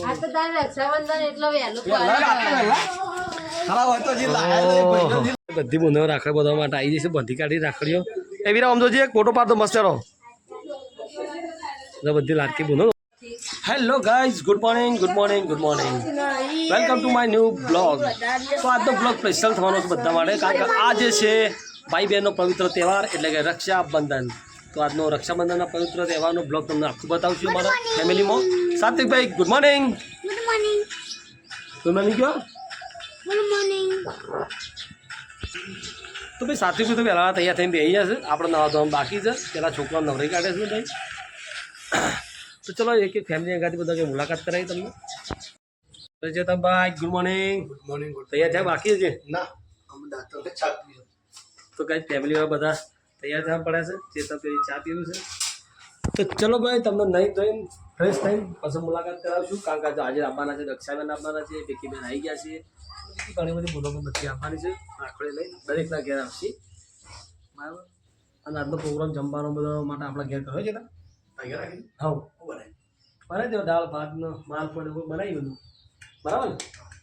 આ તો તારે રક્ષાબંધન એટલો વહેલો બધી બુનો રાખડી બધા માટે આવી જશે બધી કાઢી રાખડીઓ. એ વીરા તો જે એક ફોટો પાડતો મસ્ત રહો બધી લાડકી બુનો hello guys good morning good morning good morning welcome to my new blog તો આજનો બ્લોગ સ્પેશિયલ થવાનો છે બધા માટે કારણ કે આજે છે ભાઈ બહેનનો પવિત્ર તહેવાર એટલે કે રક્ષાબંધન. તો આજનો રક્ષાબંધનના પવિત્ર તહેવારનો બ્લોગ તમને આખું બતાવશું અમારા ફેમિલીમાં સાત્વિકભાઈ good morning good morning good morning કયો ગુડ મોર્નિંગ તો ભાઈ સાત્વિક તો પહેલાં તૈયાર થઈને બેસી જશે. આપણે નવા ધોરણ બાકી છે. પહેલાં છોકરા નવરી કાઢે છે ભાઈ. તો ચલો એક એક ફેમિલી અંગાથી બધા મુલાકાત કરાવી તમને. તો ભાઈ ગુડ મોર્નિંગ મોર્નિંગ તૈયાર થયા બાકી છે? ના તો કઈ ફેમિલીમાં બધા તૈયાર થવા પડે છે ચેતન પેલી ચા પીવું છે. તો ચલો ભાઈ તમને નહીં ધોઈને ફ્રેશ થઈને પછી મુલાકાત કરાવશું કારણ કે આજે આવવાના છે રક્ષાબેન આવવાના છે ભીખીબેન આવી ગયા છે. ઘણી બધી મુલાકાત બધી આવવાની છે આખડે લઈ દરેકના ઘેર આવશે. બરાબર? અને આજનો પ્રોગ્રામ જમવાનો બધો માટે આપણા ઘેર કર્યો છે ને? હા. બનાવી દો. દાળ ભાતનો માલ પણ એવું બનાવી બધું. બરાબર ને?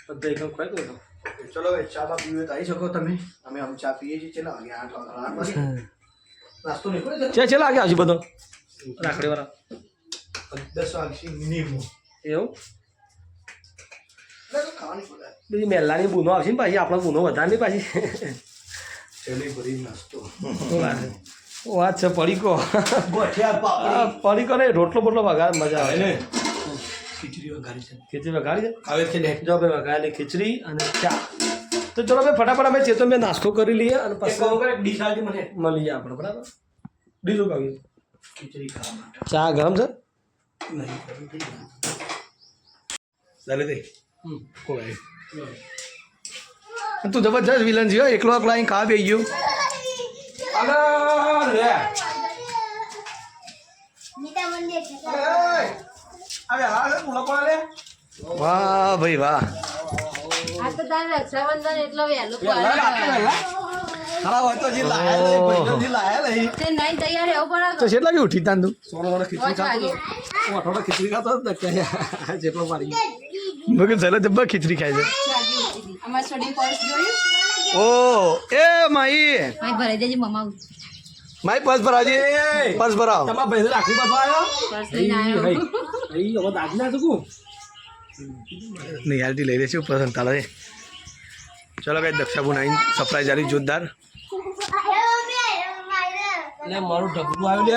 બધા એકદમ ખોઈ દો તો ચલો હવે ચા બા પીવે તો આવી શકો તમે. અમે આમ ચા પીએ છીએ ચાલો આઠ વાગે આઠ વાગે. નાસ્તો નીકળે છે છે છેલ્લા આગે આવશે બધો. રાખડીવાળા. દસ વાગશે મિનિમમ એવું? બીજી મહેલાની બૂનો આવશે ને પાછી આપણો બૂનો વધારે નહીં પાછી. વાત. છે? પડીકો ગોઠિયા પડીકો ને રોટલો બોટલો વઘાર મજા આવે. ને ખીચડી વઘારી છે. ખીચડી વઘારી છે? હવે છે ને? જો ભાઈ વઘારેલી ખીચડી અને ચા. તો ચલો ભાઈ ફટાફટ અમે ચેતન મેં નાસ્તો કરી લઈએ અને એક પછી ડીશ આલજે મને. મળીએ આપણે બરાબર? ડીશ ઉગાવીએ ખીચડી ખાવા ચા ગરમ છે. ચાલે. કોઈ તું જબરજસ્ત વિલન છે એકલો એકલો અહીં ખા બે ગયો. વાહ ભાઈ વાહ. તો રક્ષાબંધન એટલો વહેલો વહેલા રાતે વહેલા ખરા હોય તો જે લાયા જે લાયા લઈ તે નહીં તૈયાર રહેવું પડે તો કેટલા કે ઉઠી તાન તું ખીચડી ખાતો વાગે અઠવાડિયા ખીચડી ખાતો હતો ને જેટલો મારી મેં કીધું ચાલો ખીચડી ખાય છે અમારે છોડી પર્સ જોયું ઓ એ માઈ ભાઈ ભરાઈ દેજે મમા માઈ પર્સ ભરાજે પર્સ ભરાવ તમારા ભાઈ રાખડી બાંધવા આવ્યો પર્સ લઈને આવ્યો ભાઈ હવે દાગી ના શકું નહીં યારથી લઈ લેશું પસંદ તાલે ચલો કઈ દક્ષાબુન આવીને સરપ્રાઈઝ આવી જોરદાર. એટલે મારું ઢગલું આવ્યું લે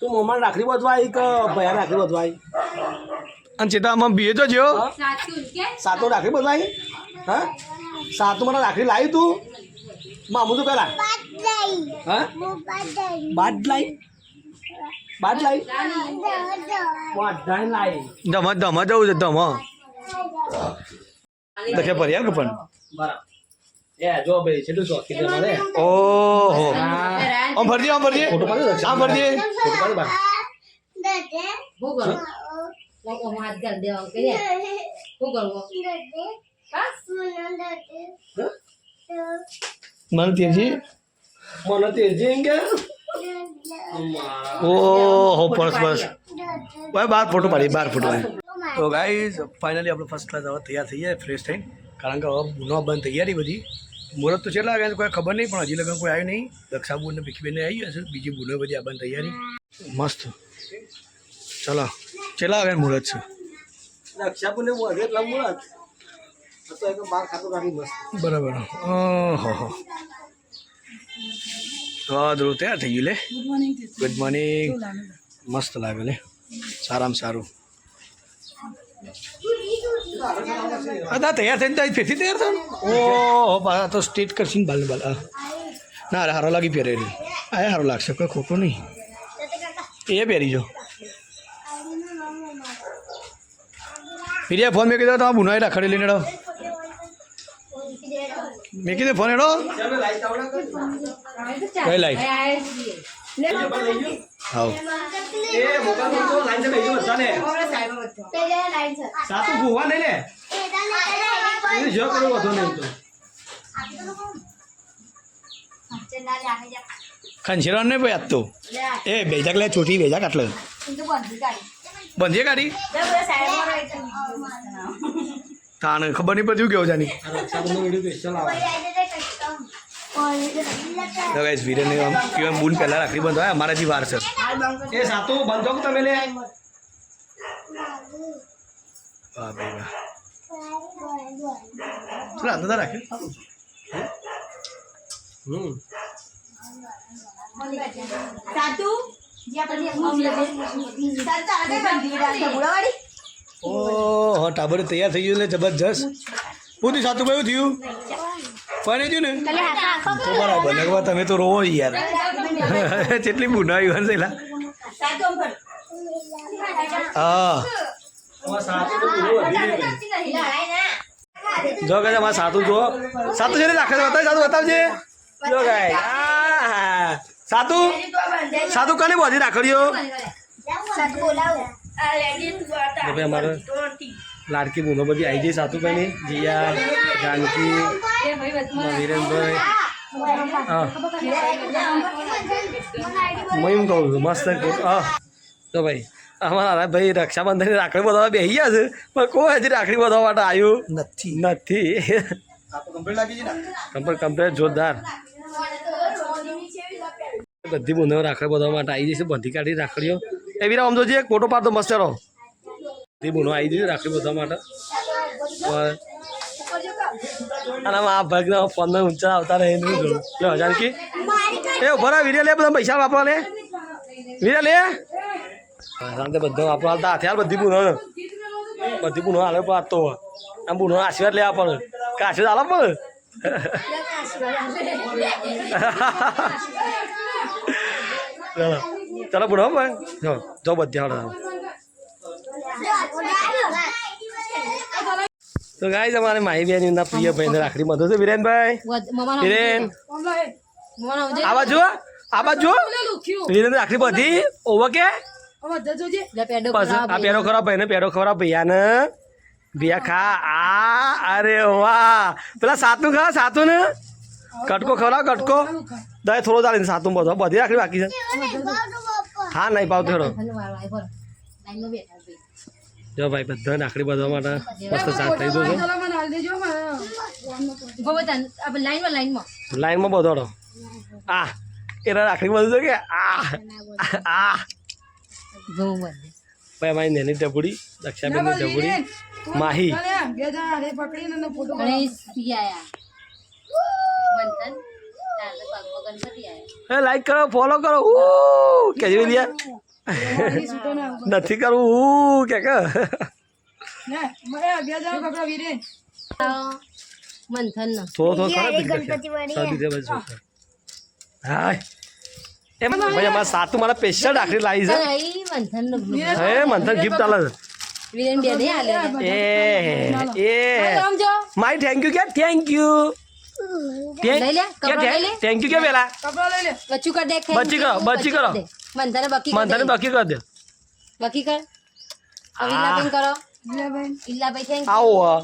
તું મોમાં રાખડી બાંધવા આવી કે ભયા રાખડી બાંધવા આવી? અને ચેતા આમાં બીએ તો જો સાચું સાતો રાખડી બાંધવા આવી? હા? સાતું મને રાખડી લાવી તું? મામું તો પેલા? હા? બાદ લાવી બાદ લાવી બાદ લાવી ધમા ધમા જવું છે ધમા. કે પણ એ જો ભાઈ છેલ્લું ચોકી દે મને. ઓહો. આમ ભરજે આમ ભરજે ફોટો પાડી. આમ ભરજે ફોટો પાડી બાર. શું કરું? લાઈક હું હાથ કરી દેવા કે શું કરવું? મને તેજી. મને તેજી કે? ઓહો પરસ બસ. ભાઈ બાર ફોટો પાડી બાર ફોટો પાડી. તો ગાઈઝ ફાઇનલી આપણે ફર્સ્ટ ક્લાસ હવે તૈયાર થઈ જાય ફ્રેશ થઈને. કારણ કે હવે બુનો બંધ તૈયારી બધી. મુહૂર્ત તો છેલ્લા આવ્યા કોઈ ખબર નહીં પણ હજી લગન કોઈ આવ્યું નહીં. દક્ષાબુન ને ભીખીબેન આવી હશે બીજી બુનો બધી આ બંધ તૈયારી મસ્ત. ચલો. છેલ્લા આવ્યા મુહૂર્ત છે. રક્ષાપુને મોઢે એટલા મુળાત તો એક બાર ખાતો રાખી મસ્ત. બરાબર. ઓહો. તો ધ્રુવ તૈયાર થઈ ગયું લે. ગુડ મોર્નિંગ મસ્ત લાગે લે. સારામાં સારું. અદા તૈયાર થઈને તો ફેરથી તૈયાર થયો ઓહો બા તો સ્ટેટ કરશે ને બાલ બાલ હા. ના અરે હારો લાગી પહેરે આ સારો લાગશે કોઈ ખોટું નહીં. એ પહેરી જો. ફિરિયા ફોન મેં કીધો તમે બુનાઈ રાખડી લઈને મેં કીધું ફોન એડો કઈ લાઈટ હાવ એ મોબાઈલ તો લાઈન છે. બેજો બધાને સાતું ભૂવા નહીં. ને એ જો કરો વધો નહીં તો. ખંચેરા ને ભાઈ આજ એ બેજાક લે ચોટી બેજાક આટલે. બંધીએ ગાડી. તાને ખબર નહીં પડતી કેવું જાની આ રક્ષાબંધન વીડિયો સ્પેશિયલ આવે તો ગાઈસ વિરેન આમ કેવા બૂન પહેલા રાખડી બંધ અમારા જે વાર છે. એ સાતું બંધો કે તમે લે? વાહ ભાઈ વાહ. ચલો અંદર રાખ્યું હમ. સાતું ઓહો ટાબર તૈયાર થઈ ગયું એટલે જબરજસ્ત. થયું સાતું કયું થયું? પણ થયું ને? તો બરાબર લગવા તમે તો રોવો યાર. કેટલી બુનાવી સાતું પર હા. જો કે મારે સાતું જો. સાતું છે ને રાખે બતાવ સાતું બતાવજે. જો ગાય આ સાતું સાતું કને બોધી રાખડ્યો સાતું બોલાવું. તો ભાઈ અમારે લાડકી બૂનો બધી આવી જઈ સાતુભાઈની જીયા જાનકી વિરેનભાઈ હા. હું એમ કહું છું મસ્ત હા. તો ભાઈ અમારા ભાઈ રક્ષાબંધનની રાખડી બધા બેસી ગયા છે પણ કોઈ હજી રાખડી બધા માટે આવ્યું? નથી. નથી. કમ્પ્લેટ લાગી છે ને? કમ્પ્લીટ જોરદાર. બધી બુંદો રાખડી બધા માટે આવી જશે બધી કાઢી રાખડીઓ. એ વીરા આમ જોજે ફોટો પાડતો મસ્ત રહો બુનો આવી જશે રાખડી બધા માટે. અને આ ભાગના ફોન ઊંચા આવતા રહે નહીં જોયું લે જાનકી એ ઊભા રહે વીરે લે, બધા પૈસા વાપરા લે. વીરે લે. શાંતિ બધા વાપરો હાલતા હાથે હાલ બધી બુનો બધી બુનો હાલે પણ તો. આમ બુનો આશીર્વાદ લેવા પડે કે આશીર્વાદ પડે ચાલો ચાલો બુનો ભાઈ. જો જો બધી હાલ. તો ગાય અમારે માહી બેન પ્રિય ભાઈને રાખડી મધો છે. વિરેનભાઈ. વિરેન. આવા બાજુ આ બાજુ વિરેન રાખડી બધી. ઓવર કે? આ પેરો ખરાબ ભાઈને પેરો ખરાબ ભૈયાને. ભૈયા ખા. આ અરે વાહ. પેલા સાતું ખા સાતું ને કટકો ખવડાવ કટકો. દય થોડો ચાલે સાતું બધો. બધી રાખડી બાકી છે. હા નહીં પાવતો હેડો. જો ભાઈ બધા નાખડી બાંધવા માટે મસ્ત ચાટ થઈ ગયો છે. લાઈનમાં બધો આ એના રાખડી બધું કે? આ આ. ભાઈ અમારી નેની ડબુડી દક્ષાબેનની ડબુડી માહી. લાઈક કરો ફોલો કરો. દિયા નથી કરવું હું કે સાતું મારા સ્પેશિયલ રાખડી લાવી છે. હે મંથન ગિફ્ટ આલે છે. વિરેન બે નહીં આલે એ એ. માય થેન્ક યુ કે થેન્ક યુ લઈ લે, કપડાં લઈ લે. થેન્ક યુ કે પેલા કર દે બચ્ચી કરો, બચ્ચી કરો. મંથન બકી મંથન બાકી કર દે. બકી કર. અવિનાબેન કરો. ઇલ્લાભાઈ થેન્ક આવો આ.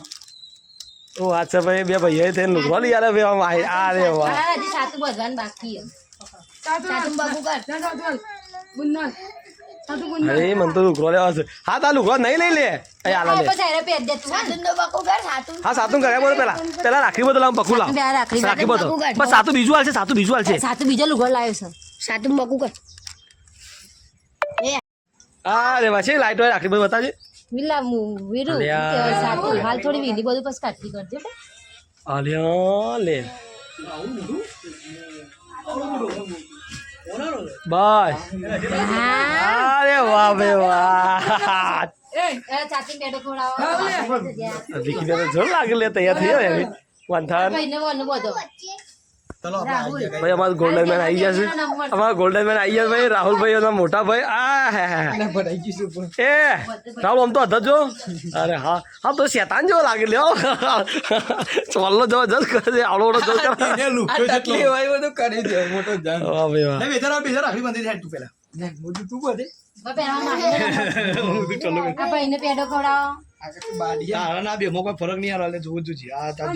ઓ અચ્છા ભાઈ બે ભાઈ થઈને લુગડો લઈ આલે ભાઈ આમ આ રે વાહ હા હજી સાતું બધવાનું બાકી સાતું બાકુ કર. અરે મને તો લુગડો લેવા છે. હા તા લુગડો નહીં લઈ લે. એ આલા લે. પછી હારે પહેર દે તું સાતું નો બાકુ કર સાતું હા સાતું કર્યા બોલો પેલા. પેલા રાખડી બધો લાવ બકુ લાવ. રાખી બધો. બસ સાતું બીજું હાલ છે સાતું બીજું હાલ છે. સાતું બીજો લુગડો લાવ્યો છે. સાતું બકુ કર. હા રે વાસી લાઈટ હોય રાખડી બધું બતાવજે. વિલા વીરુ સાચું હાલ થોડી વીલી બધું પછી કાઢી કરજે. અલ્યા લે. બસ. અરે વાહ બે વાહ. વિકી તો જોર લાગે તૈયાર થઈ જાય વંથાન ભાઈ અમારું ગોલ્ડન મેન આવી જશે અમારા ગોલ્ડન મેન આવી જશે ભાઈ રાહુલભાઈ એના મોટા ભાઈ. આ હે હે ગયું છે રાહુલ આમ તો હતા જો અરે હા. હા તો શેતાન જેવો લાગે લ્યો. ચોલ્લો જબરજસ્ત કરે છે. આવડો આવડો જબરજસ્ત કરે. છે એટલો. હોય બધું કરી દે મોટો જાન. વાહ ભાઈ વાહ. બેચારા બેચારા રાખડી બાંધી દે તું પેલા. તું બધે. આ ફરક નહીં આવે જોવું જોઈએ. આ તાર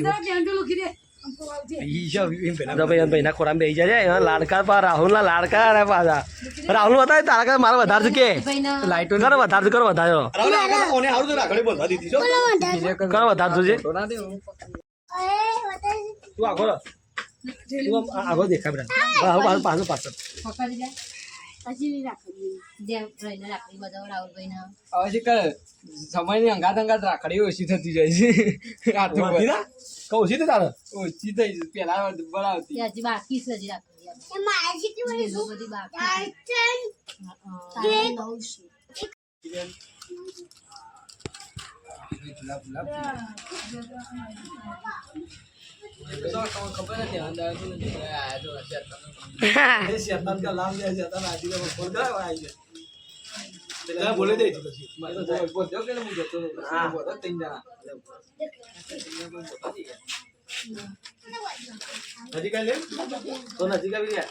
ભાઈ ખોરામાં જાય લાડકા પા રાહુલના લાડકા અરે પાછા. રાહુલ બતાવે તારા કરતા મારે વધારે છે કે? લાઈટો કરો વધારે છે, કરો વધારે રાહુલ કરો વધારે છે. ફોટો ના દે હું. તું આગો રો. તું આમ આગો દેખાય બધા. પાછળ પાછળ રાખડી જાય ભાઈને રાખડી બધાઓ રાહુલભાઈના હવે શું કરે સમયની અંગાત અંગાત રાખડી ઓછી થતી જાય છે. આટલું હતી ને? કહું છું ને તારે? ઓછી થઈ છે પેલા બરાવતી તે હજી બાકી છે હજી રાખડી બોલે દે તું પછી બોધો કે હું જતો હા. બોધો ત્રણ જણા હજી કઈ લે તો નજીક આવી ગયા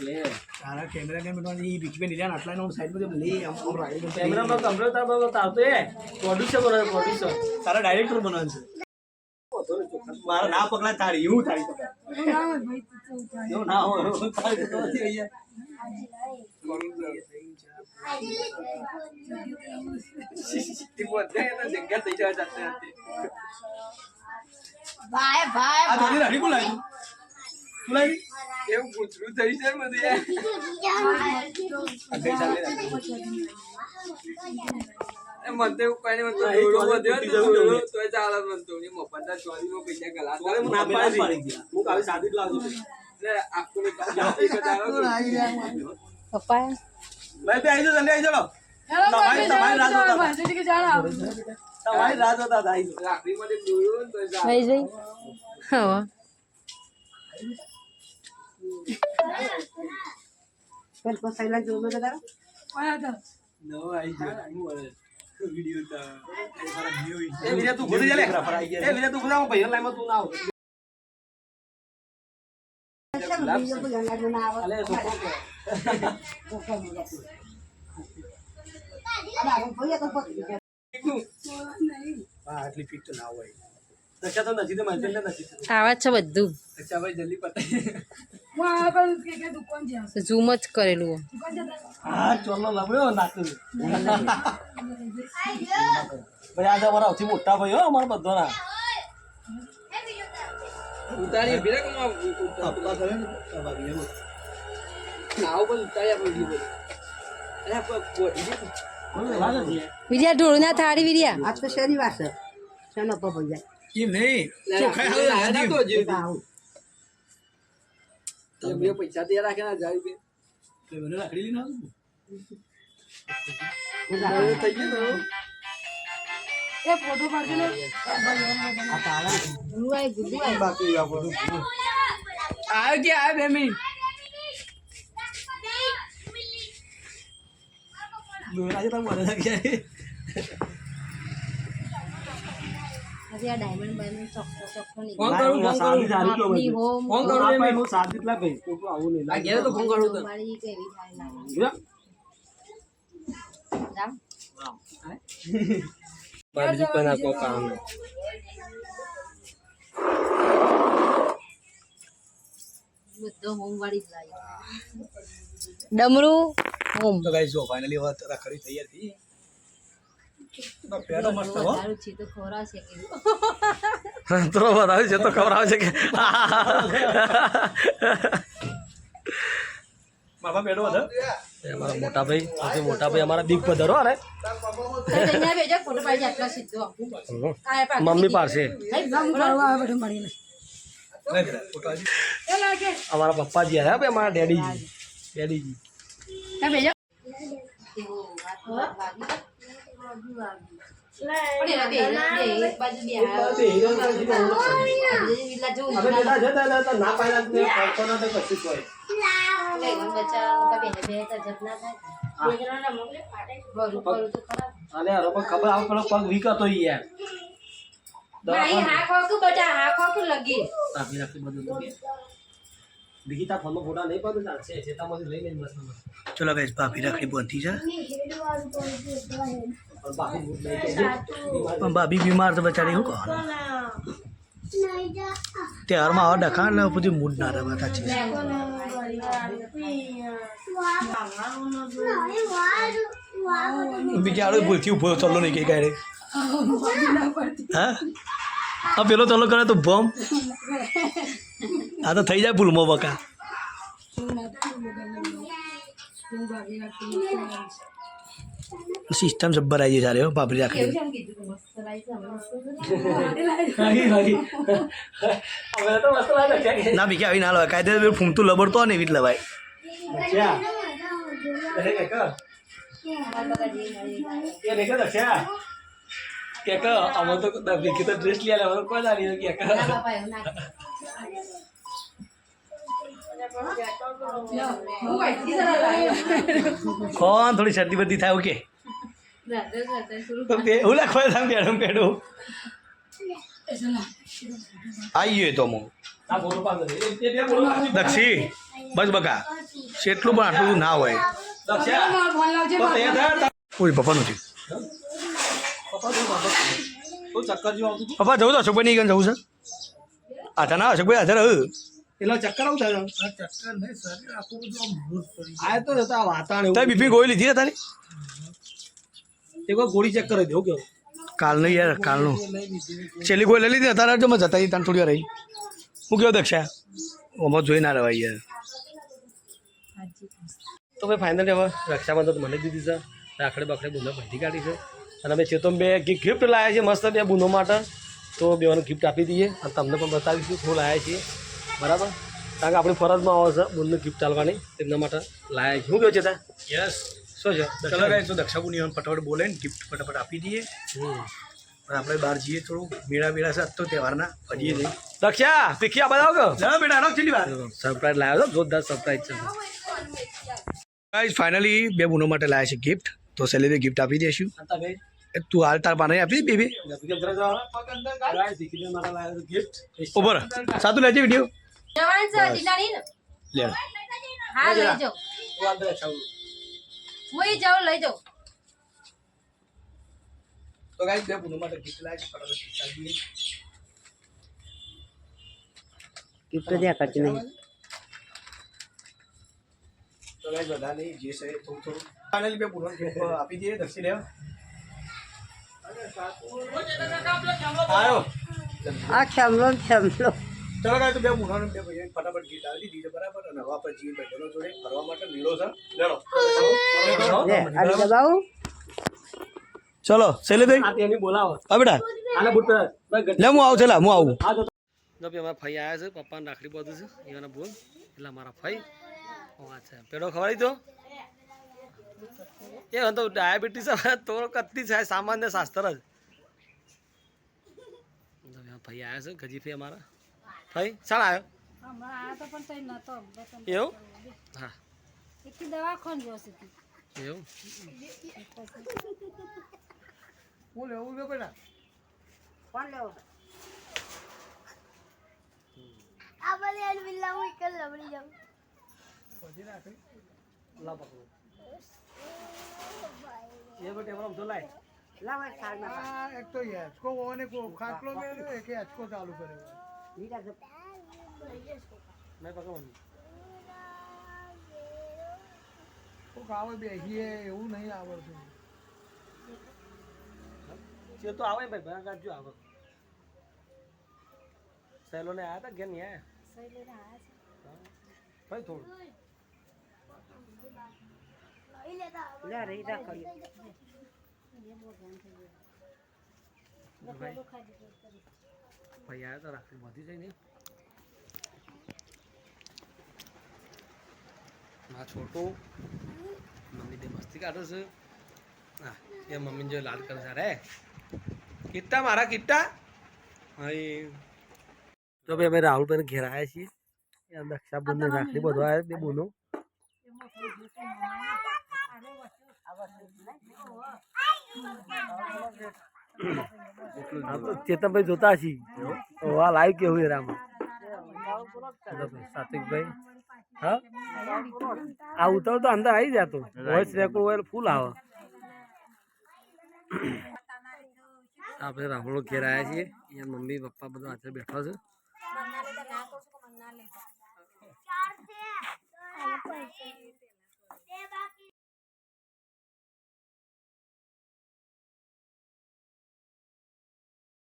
લે તારા કેમેરા કેમ બેઠા એ બીચ પે લીધા ને આટલા નો સાઈડમાં લે આમ આમ રાખડી બોલતા કેમેરામાં કમ્પ્યુટર તાર તારતો એ પ્રોડ્યુસર બનાવે પ્રોડ્યુસર તારા ડાયરેક્ટર બનવાનું છે મારા ના પગલા તારી એવું થાય પકડા ના હોય એવું નથી અહીંયા તે બોધો થઈ જાય જાતે ભાઈ ભાઈ આ તારી રાખડી બોલાય તું? બોલાય એવું પૂછડું થઈ છે મને. ચાલે મને તો એવું કઈ નહીં, મને તો ને ચાલે મને તો. એ મફતના ચોરીમાં પૈસા ગલાતા તોય હું ના પાડી. હું કાલે સાદી જ લાવજો એટલે જ. પપ્પા ભાઈ બે આવી જલ્દી આવી તમારી તમારી જોતા. તમારી જોતા દોર્યું ને આવી તા મારા વ્યૂ એ વિડિયો તું બોલી લે એ વિડિયો તું બોલાવ ભાઈ લાઈમાં તું ના આવ. અલે છોકરો કે હા આટલી ફીટ તો ના હોય. દશા તો નથી તો મને નથી આવા છે બધું. અચ્છા ભાઈ જલ્દી પતાવી ઝૂમ જ કરેલું હા ચોલો લબડ્યો નાખું ભાઈ આજે અમારા સૌથી મોટા ભાઈ હો અમારા બધાના. ઉતારી આ ઉતારું. આપવા કરે ને બાકી એવું આવું બધું ઉતારી આપણે ઊભી કરી. અરે આપણે બોધી દીધું. ઢોળ ના થાળી વિદ્યા આજ તો શનિવાર છે? શનો પપ્પો જાય? એમ નહીં ના તો. આવું એટલે બે પૈસા ત્યાં રાખે ને હજાર રૂપિયા. તો મને રાખડી લઈને આવું થઈ ગયું ને હવે. આ તાળા ગુરુવાય ગુરુવાય બાકી આ બધું આવ્યો કે આવ્યો બે મિનિટ આજે તો મને લાગ્યા આજે આ ડાયમંડ બાયમંડ ચોખ્ખો ચોખ્ખો ફોન કરું ફોન કરું. સારી કેવું આપની ફોન કરું બે હું સાદી જ લાગે ખોટું આવું નહીં આ તો ફોન કરું તો. મારી કેવી થાય લાગે. લાગે જામ. પણ આ કામ બધો હોમ વાળી જ લાવી ડમરું હોમ તો ગાઈસ જો ફાઇનલી વાત રાખડી તૈયાર થઈ તો પેડો મસ્ત હો. તારું છે તો ખવડાવશે કે? તો બતાવ્યું છે તો ખબર આવે છે કે? બાપા પેડો હતો એ અમારા મોટા ભાઈ મોટા ભાઈ અમારા બિગ અરે મમ્મી પાસે અમારા પપ્પાજી આવ્યા ભાઈ અમારા ડેડીજી. ડેડીજી. પગ વિકતો યાર હા ખોકું બધા હા ખોકું લગી રાખી રાખી બધું તો કે બીજી તા ફોનમાં ફોટા નહીં પડે ચાલશે ચેતામાંથી લઈ લઈને બસ ચલો ગાઈસ ભાભી રાખડી બાંધી છે. પણ ભાભી બીમાર તો બચારી શું કહો ત્યારમાં આવા ડખાણ ને પછી મૂડ ના રહે બધા છે. બીજા આડો ભૂલથી ઊભો ચલો નહીં કઈ કાંઈ હા? આ પેલો ચલો કરે તો ભમ. આ તો થઈ જાય ભૂલમાં બકા. સિસ્ટમ જબ્બર આવી જાય સારી હો બાપરી રાખી. ના બીકે આવી ના લવાય કાયદે ફૂમતું લબડતો હોય ને એવી જ લવાય. કે ક અમે તો ડ્રેસ લઈ આલે કોઈ ના કે કોણ? થોડી શરદી બધી થાય ઓકે. એવું લખવા થાય મેડમ પેડું આવીએ તો હું. દક્ષી બસ બકા. કેટલું પણ આટલું ના હોય. ઓય પપ્પાનું છે પપ્પા જેવું તો અશોકભાઈ નહીં જવું છે? આથા ના અશોકભાઈ હાજર હવે એટલે ચક્કર આવું થાય? આ તો જતા વાતાણ એવું બીપી ગોળી લીધી તારી? એક વાર ગોળી ચેક કરી દેવું કેવું કાલનું યાર કાલનું. છેલ્લી ગોળી લઈ લીધી તારા જો મેં જતા તને થોડી વાર રહી. હું કેવો દક્ષા? આમાં જોઈ ના રહેવાય યાર. તો ભાઈ ફાઇનલી હવે રક્ષાબંધન મને દીધી છે. રાખડે બાખડે બૂંદો બધી કાઢી છે. અને અમે ચેતન બે ગિફ્ટ લાવ્યા છીએ મસ્ત બે બૂંદો માટે. તો બેવાનું ગિફ્ટ આપી દઈએ અને તમને પણ બતાવીશું શું લાવ્યા છીએ બરાબર? કારણ કે આપણી ફરજમાં આવે છે બોલને ગિફ્ટ ચાલવાની. તેમના માટે લાવ્યા શું કહ્યું ચેતા યસ. શું છે? ચલો ગાય તો દક્ષાબુની ફટાફટ બોલે ને ગિફ્ટ ફટાફટ આપી દઈએ. પણ આપણે બહાર જઈએ થોડું. મેળા બેળા સાથ તો તહેવારના. ફરીએ જઈએ. દક્ષા તીખી આ બતાવો કે? બેટા આનો છેલ્લી વાર સરપ્રાઈઝ લાવ્યો છો? જોરદાર સરપ્રાઈઝ છે. ગાઈઝ ફાઇનલી બે બુનો માટે લાયા છે ગિફ્ટ તો સેલેરી ગિફ્ટ આપી દઈશું તું હાલ તાર પાને આપી દે બેબી. ગિફ્ટ ઉપર સાતું લેજે વીડિયો જવાન છે હજી લે. હા લઈ જાઓ. હું ઈ જાઉં લઈ જાઉં તો ગાઈસ બે બુનો માટે દઈએ. ગિફ્ટ દ્યા કરતી નહીં. તો ગાઈસ બધા નહીં જે છે થોડું થોડું. ફાઇનલી બે gift આપી દઈએ દક્ષિણ લેવા. આવ્યો આ શમલો ને શમલો ચલો ગાઈસ તો બે બુનો બે ભાઈ ફટાફટ ગીત આવી દીધી. બરાબર અને હવા પર જઈએ ભાઈ જોડે ફરવા માટે. મેળો છે. ચલો ચલો શૈલેભાઈ એની બોલાવો. હા બેટા. ભાઈ લે હું આવું છેલા હું આવું. ભાઈ અમારા ફઈ આવ્યા છે પપ્પાને રાખડી બધું છે એવાના બોલ. એટલે મારા ફઈ ઓ અચ્છા પેડો ખવડાવી દો. એ તો ડાયાબિટીસ તો કત્તી છે સામાન્ય શાસ્ત્ર જ. જો ભાઈ ફઈ આવ્યા છે ગજીફી અમારા. ફઈ ચાલ આવ્યો? એવું? હા. એવું? હું લેવું? છે બેટા કોણ લેવો? લા પકડો. એ બેટે એમ તો લાય. લાવ થાળમાં એક તો હેચકો અને ખાટલો મેળ્યો એક હેચકો ચાલુ કર્યો લીધા છે મેં પકડવાનું કોક આવે બેસીએ એવું નહીં આવડતું તો આવે ભાઈ ભયા કાઢજો આવે સહેલો ને આયા હતા ઘેર નહીં આયા ભાઈ થોડું લે રાખડી ભાઈ ભાઈ આયા તો રાખડી વધી જાય ને માં છોટો મમ્મી તે મસ્તી કાઢો છે. હા એ મમ્મીને જો લાલ કરે છે. રે કિટ્ટા મારા કિટ્ટા? હાઈ તો ભાઈ અમે રાહુલભાઈને ઘેર આવ્યા છીએ. એ દક્ષાબંધને રાખડી બધો આવ્યો બે બોલો તો ચેતનભાઈ જોતા છીએ વાહ લાઈવ કેવું એ રામ? સાત્વિકભાઈ? હા? આ ઉતર તો અંદર આવી જતો. વોઇસ રેકોર્ડ હોય ફૂલ આવે. આપણે રાહુલ ઘેર આવ્યા છીએ. અહીંયા મમ્મી પપ્પા બધા હાથે બેઠા છે.